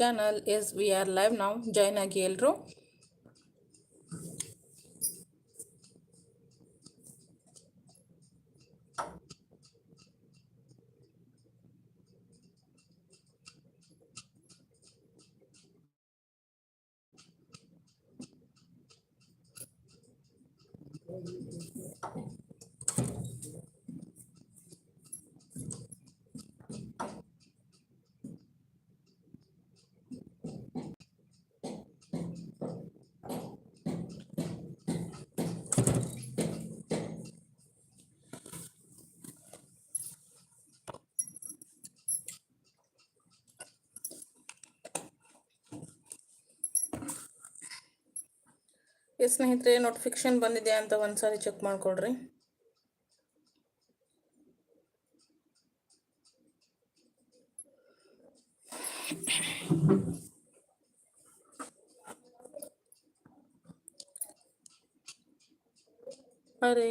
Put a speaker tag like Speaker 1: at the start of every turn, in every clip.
Speaker 1: Channel S V R live ನಾವು join ಆಗಿ ಎಲ್ಲರೂ ಎಸ್ ಸ್ನೇಹಿತರೆ ನೋಟಿಫಿಕೇಶನ್ ಬಂದಿದೆ ಅಂತ ಒಂದ್ಸಾರಿ ಚೆಕ್ ಮಾಡ್ಕೊಡ್ರಿ ಅರೆ,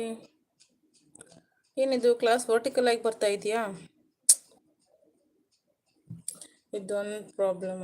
Speaker 1: ಏನಿದು ಕ್ಲಾಸ್ ವರ್ಟಿಕಲ್ ಆಗಿ ಬರ್ತಾ ಇದೆಯಾ? ಇದೊಂದು ಪ್ರಾಬ್ಲಮ್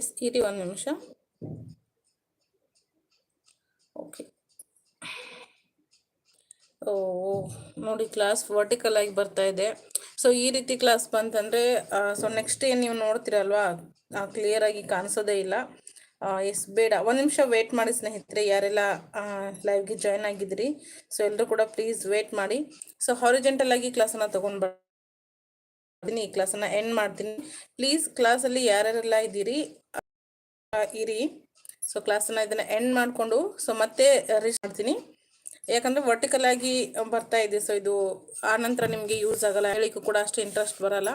Speaker 1: ಎಸ್ ಇರಿ ಒಂದು ನಿಮಿಷ ಓಕೆ ಓ ನೋಡಿ ಕ್ಲಾಸ್ ವರ್ಟಿಕಲ್ ಆಗಿ ಬರ್ತಾ ಇದೆ. ಸೊ ಈ ರೀತಿ ಕ್ಲಾಸ್ ಬಂತಂದರೆ ಸೊ ನೆಕ್ಸ್ಟ್ ಏನು ನೀವು ನೋಡ್ತೀರಲ್ವಾ? ಕ್ಲಿಯರ್ ಆಗಿ ಕಾಣಿಸೋದೇ ಇಲ್ಲ. ಎಸ್, ಬೇಡ. ಒಂದು ನಿಮಿಷ ವೇಟ್ ಮಾಡಿ ಸ್ನೇಹಿತರೆ, ಯಾರೆಲ್ಲ ಲೈವ್ಗೆ ಜಾಯ್ನ್ ಆಗಿದ್ರಿ. ಸೊ ಎಲ್ಲರೂ ಕೂಡ ಪ್ಲೀಸ್ ವೇಟ್ ಮಾಡಿ. ಸೊ ಹಾರಿಜೆಂಟಲ್ ಆಗಿ ಕ್ಲಾಸನ್ನು ತೊಗೊಂಡು ಬರ್ತೀನಿ ಈ ಕ್ಲಾಸನ್ನು ಎಂಡ್ ಮಾಡ್ತೀನಿ. ಪ್ಲೀಸ್ ಕ್ಲಾಸಲ್ಲಿ ಯಾರ್ಯಾರೆಲ್ಲ ಇದ್ದೀರಿ ಇರಿ. ಸೊ ಕ್ಲಾಸನ್ನು ಇದನ್ನು ಎಂಡ್ ಮಾಡಿಕೊಂಡು ಸೊ ಮತ್ತೆ ರೀಚ್ ಮಾಡ್ತೀನಿ. ಯಾಕಂದರೆ ವರ್ಟಿಕಲ್ ಆಗಿ ಬರ್ತಾ ಇದೆ ಸೊ ಇದು ಆ ನಂತರ ನಿಮಗೆ ಯೂಸ್ ಆಗಲ್ಲ. ಹೇಳಿಕ್ಕೂ ಕೂಡ ಅಷ್ಟು ಇಂಟ್ರೆಸ್ಟ್ ಬರಲ್ಲ.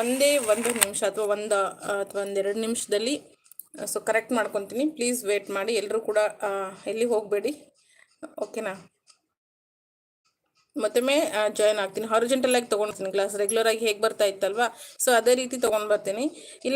Speaker 1: ಒಂದೇ ಒಂದು ನಿಮಿಷ ಅಥವಾ ಒಂದು, ಅಥವಾ ಒಂದೆರಡು ನಿಮಿಷದಲ್ಲಿ ಸೊ ಕರೆಕ್ಟ್ ಮಾಡ್ಕೊತೀನಿ. ಪ್ಲೀಸ್ ವೇಟ್ ಮಾಡಿ. ಎಲ್ಲರೂ ಕೂಡ ಎಲ್ಲಿ ಹೋಗಬೇಡಿ. ಓಕೆನಾ ಮತ್ತೊಮ್ಮೆ ಜಾಯ್ನ್ ಆಗ್ತೀನಿ. ಹಾರಿಜೆಂಟಲ್ ಆಗಿ ತೊಗೊಂಡ್ತೀನಿ ಕ್ಲಾಸ್ ರೆಗ್ಯುಲರ್ ಆಗಿ ಹೇಗೆ ಬರ್ತಾ ಇತ್ತಲ್ವಾ? ಸೊ ಅದೇ ರೀತಿ ತಗೊಂಡ್ ಬರ್ತೀನಿ. ಇಲ್ಲ